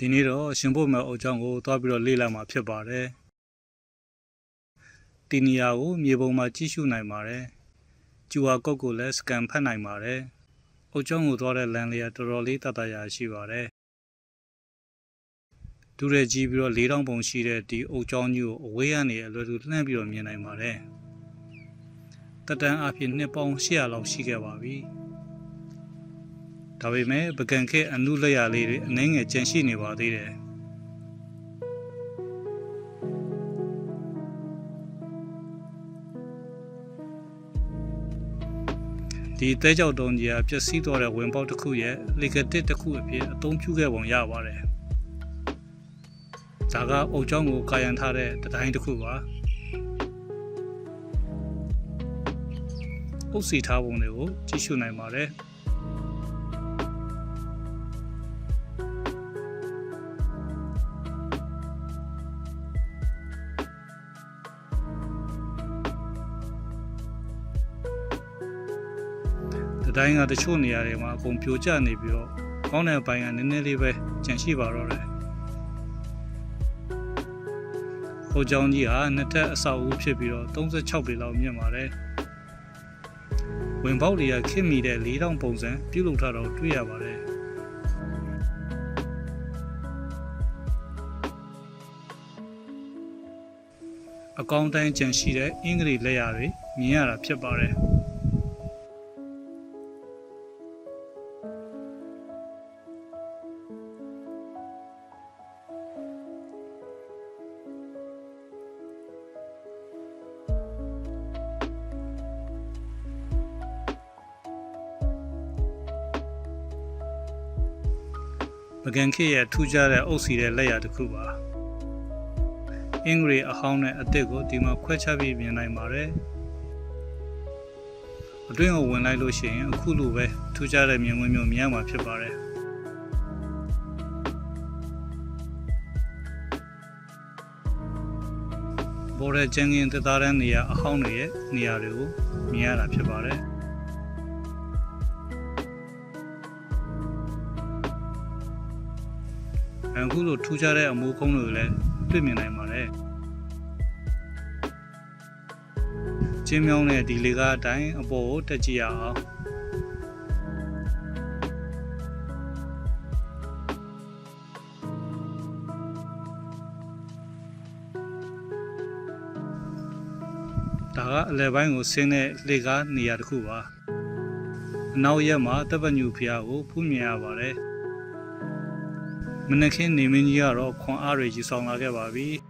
ဒီနေ့တော့ရှင်ဖို့မဲ့အုတ်ချောင်းကိုသွားပြီးတော့လေ့လာမှာဖြစ်ပါတယ်ဒီနေရာကိုမြေပုံမှာကြည့်ရှုနိုင်ပါတယ်ကျူအာကုတ်ကိုလည်းစကန်ဖတ်နိုင်ပါတယ်အုတ်ချောင်းကိုသွားတဲ့လမ်းလေးကတော်တော်လေးတတရာရှိပါတယ်ဒူရဲကြီးပြီးတော့၄တောင်ပုံရှိတဲ့ဒီအုတ်ချောင်းကြီးကိုအဝေးကနေအလွယ်တူလှမ်းပြီးတော့မြင်နိုင်ပါတယ်တက်တန်းအဖြစ်နှစ်ပေါင်း800လောက်ရှိခဲ့ပါပြီ ဒါပေမဲ့ပကံခဲအနုလက်ရလေးတွေအနှဲငယ်ကျန်ရှိနေပါသေးတယ်ဒီတဲကြောက်တုံးကြီးကပျက်စီးသွားတဲ့ဝင်ပေါက်တစ်ခုရဲ့လေကတစ်တစ်ခုအဖြစ်အသုံးပြုခဲ့ပုံရပါတယ်ဒါကအုတ်ချောင်းကိုကာယံထားတဲ့တတိုင်းတစ်ခုပါအုပ်စီထားပုံတွေကိုကြည့်ရှုနိုင်ပါတယ် ဒီတိုင်းကတချို့နေရာတွေမှာအကုန်ပြိုကျနေပြီးတော့ကောင်းတဲ့အပိုင်းကနည်းနည်းလေးပဲကျန်ရှိပါတော့တယ်။ဟိုကျောင်းကြီးဟာနှစ်ထပ်အဆောက်အဦဖြစ်ပြီးတော့36ပေလောက်မြင့်ပါတယ်။ဝင်ပေါက်တွေကခင့်မိတဲ့၄တောင်ပုံစံပြုလုပ်ထားတော့တွေ့ရပါတယ်။အကောင့်တိုင်းကျန်ရှိတဲ့အင်္ဂလိပ်လက်ရာတွေမြင်ရတာဖြစ်ပါတယ်။ ကံခေတ်ရဲ့ထူးခြားတဲ့အုပ်စီတဲ့လက်ရာတစ်ခုပါအင်္ဂရိအဟောင်းနဲ့အစ်စ်ကိုဒီမှာခွဲခြားပြီးမြင်နိုင်ပါတယ်အတွင်းကိုဝင်လိုက်လို့ရှိရင်အခုလိုပဲထူးခြားတဲ့မြင်ကွင်းမျိုးမြင်ရမှာဖြစ်ပါတယ်ဘော်ရကျန်းကင်းတသားတန်းနေရာအဟောင်းတွေရဲ့နေရာတွေကိုမြင်ရတာဖြစ်ပါတယ် အခုလိုထူးခြားတဲ့အမိုးကုန်းတွေကိုလည်းတွေ့မြင်နိုင်ပါတယ်ကျင်းမြောင်းတဲ့ဒီလေကားအတိုင်းအပေါ်ကိုတက်ကြည့်ရအောင်ဒါကအလဲပိုင်းကိုဆင်းတဲ့လေကားနေရာတစ်ခုပါအနောက်ရက်မှာတပ်ပညူဖျားကိုဖူးမြင်ရပါတယ် မနက်ခင်းနေမင်းကြီးကတော့ခွန်အားတွေယူဆောင်လာခဲ့ပါပြီ။